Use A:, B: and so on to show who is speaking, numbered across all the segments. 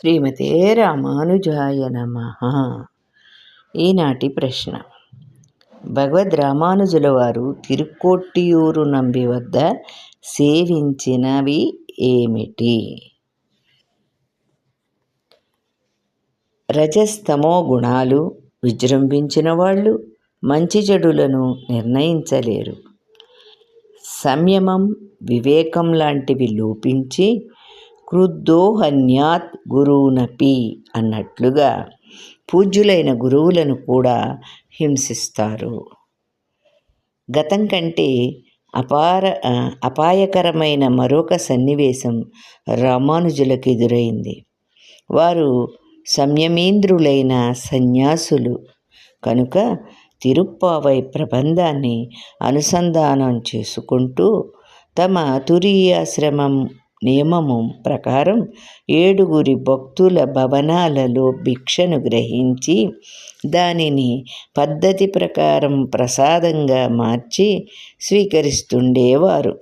A: శ్రీమతే రామానుజాయ నమ. ఈనాటి ప్రశ్న. భగవద్ రామానుజుల వారు తిరుక్కోట్టియూరు నంబి వద్ద సేవించినవి ఏమిటి? రజస్తమో గుణాలు విజృంభించిన వాళ్ళు మంచి చెడులను నిర్ణయించలేరు. సంయమం వివేకం లాంటివి లోపించి క్రుద్దోహన్యాత్ గురువునపి అన్నట్లుగా పూజ్యులైన గురువులను కూడా హింసిస్తారు. గతం కంటే అపార అపాయకరమైన మరొక సన్నివేశం రామానుజులకు ఎదురైంది. వారు సంయమేంద్రులైన సన్యాసులు. కనుక తిరుప్పావై ప్రబంధాన్ని అనుసంధానం చేసుకుంటూ తమ తురీయాశ్రమం నియమము ప్రకారం ఏడుగురి భక్తుల భవనాలలో భిక్షను గ్రహించి దానిని పద్ధతి ప్రకారం ప్రసాదంగా మార్చి స్వీకరిస్తుండేవారు.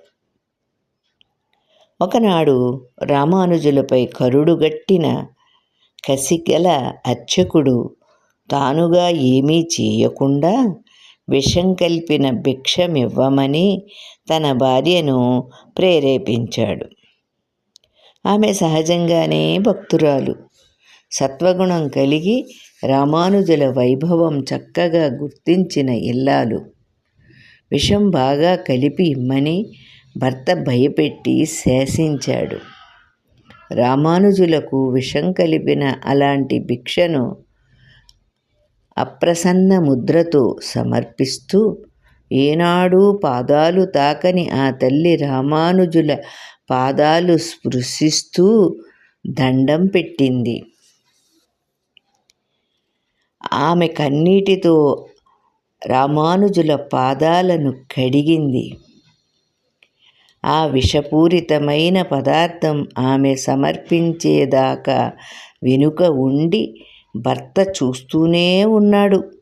A: ఒకనాడు రామానుజులపై కరుడుగట్టిన కసిగల అర్చకుడు తానుగా ఏమీ చేయకుండా విషం కలిపిన భిక్షమివ్వమని తన భార్యను ప్రేరేపించాడు. ఆమె సహజంగానే భక్తురాలు. సత్వగుణం కలిగి రామానుజుల వైభవం చక్కగా గుర్తించిన ఇల్లాలు. విషం బాగా కలిపి ఇమ్మని భర్త భయపెట్టి శాసించాడు. రామానుజులకు విషం కలిపిన అలాంటి భిక్షను అప్రసన్న ముద్రతో సమర్పిస్తూ ఏనాడూ పాదాలు తాకని ఆ తల్లి రామానుజుల పాదాలు స్పృశిస్తూ దండం పెట్టింది. ఆమె కన్నీటితో రామానుజుల పాదాలను కడిగింది. ఆ విషపూరితమైన పదార్థం ఆమె సమర్పించేదాకా వెనుక ఉండి భర్త చూస్తూనే ఉన్నాడు.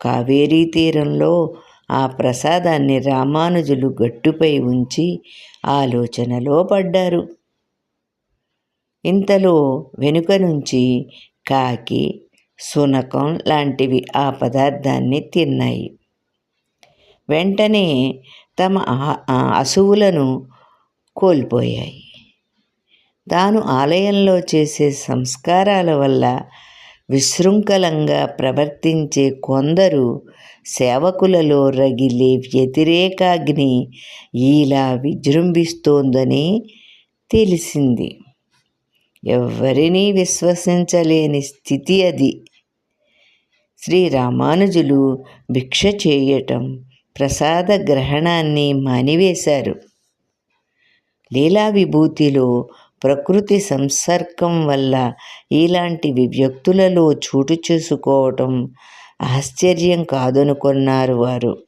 A: కావేరీ తీరంలో ఆ ప్రసాదాన్ని రామానుజులు గట్టుపై ఉంచి ఆలోచనలో పడ్డారు. ఇంతలో వెనుక నుంచి కాకి సునకం లాంటివి ఆ పదార్థాన్ని తిన్నాయి. వెంటనే తమ అసువులను కోల్పోయాయి. తాను ఆలయంలో చేసే సంస్కారాల వల్ల విశృంఖలంగా ప్రవర్తించే కొందరు సేవకులలో రగిలే వ్యతిరేకాగ్ని ఇలా విజృంభిస్తోందని తెలిసింది. ఎవరినీ విశ్వసించలేని స్థితి అది. శ్రీ రామానుజులు భిక్ష చేయటం ప్రసాద గ్రహణాన్ని మానివేశారు. లీలా విభూతిలో ప్రకృతి సంసర్గం వల్ల ఇలాంటివి వ్యక్తులలో చోటు చేసుకోవటం ఆశ్చర్యం కాదనుకున్నారు వారు.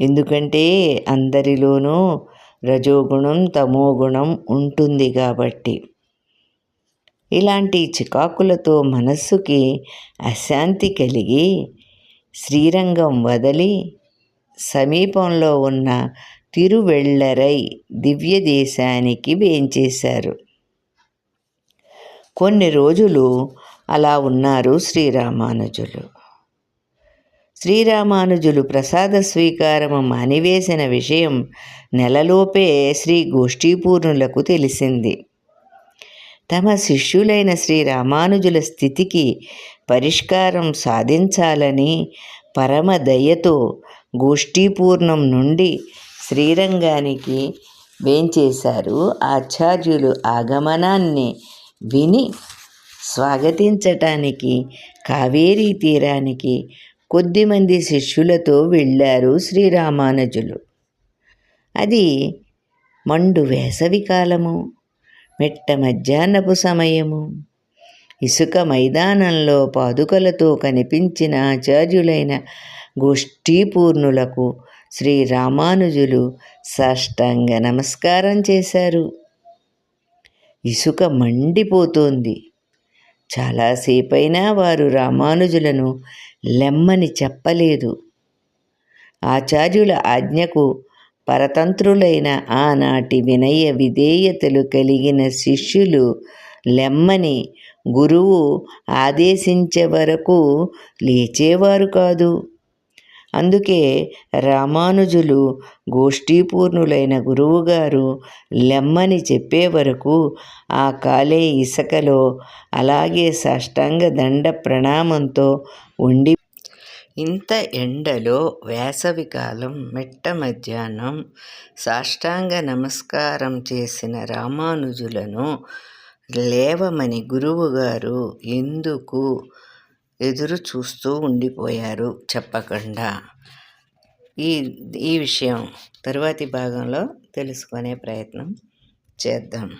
A: ఎందుకంటే అందరిలోనూ రజోగుణం తమోగుణం ఉంటుంది కాబట్టి. ఇలాంటి చికాకులతో మనస్సుకి అశాంతి కలిగి శ్రీరంగం వదిలి సమీపంలో ఉన్న తిరువెళ్ళరై దివ్య దేశానికి వేంచేశారు. కొన్ని రోజులు అలా ఉన్నారు శ్రీరామానుజులు. శ్రీరామానుజులు ప్రసాద స్వీకారము మానివేసిన విషయం నెలలోపే శ్రీ గోష్ఠీపూర్ణులకు తెలిసింది. తమ శిష్యులైన శ్రీరామానుజుల స్థితికి పరిష్కారం సాధించాలని పరమ దయతో గోష్ఠీపూర్ణం నుండి శ్రీరంగానికి వేంచేశారు. ఆచార్యులు ఆగమనాన్ని విని స్వాగతించటానికి కావేరీ తీరానికి కొద్దిమంది శిష్యులతో వెళ్ళారు శ్రీరామానుజులు. అది మండు వేసవికాలము మెట్ట మధ్యాహ్నపు సమయము. ఇసుక మైదానంలో పాదుకలతో కనిపించిన ఆచార్యులైన గోష్ఠీపూర్ణులకు శ్రీరామానుజులు సాష్టాంగ నమస్కారం చేశారు. ఇసుక మండిపోతోంది. చాలాసేపైనా వారు రామానుజులను లెమ్మని చెప్పలేదు. ఆచార్యుల ఆజ్ఞకు పరతంత్రులైన ఆనాటి వినయ విధేయతలు కలిగిన శిష్యులు లెమ్మని గురువు ఆదేశించే వరకు లేచేవారు కాదు. అందుకే రామానుజులు గోష్ఠీపూర్ణులైన గురువుగారు లెమ్మని చెప్పే వరకు ఆ కాలే ఇసకలో అలాగే సాష్టాంగ దండ ప్రణామంతో ఉండి ఇంత ఎండలో వేసవికాలం మెట్ట మధ్యాహ్నం సాష్టాంగ నమస్కారం చేసిన రామానుజులను లేవమని గురువుగారు ఎందుకు ఎదురు చూస్తూ ఉండిపోయారు చెప్పకుండా. ఈ ఈ విషయం తరువాతి భాగంలో తెలుసుకునే ప్రయత్నం చేద్దాం.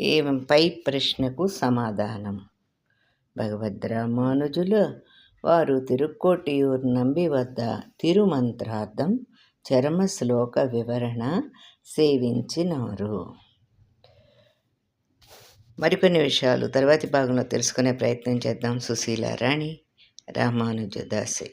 A: ఈ పై ప్రశ్నకు సమాధానం. భగవద్రామానుజులు వారు తిరుక్కోటియూర్ నంబి వద్ద తిరుమంత్రార్థం చరమ శ్లోక వివరణ సేవించినారు. మరికొన్ని విషయాలు తర్వాతి భాగంలో తెలుసుకునే ప్రయత్నం చేద్దాం. సుశీల రాణి రామానుజదాసి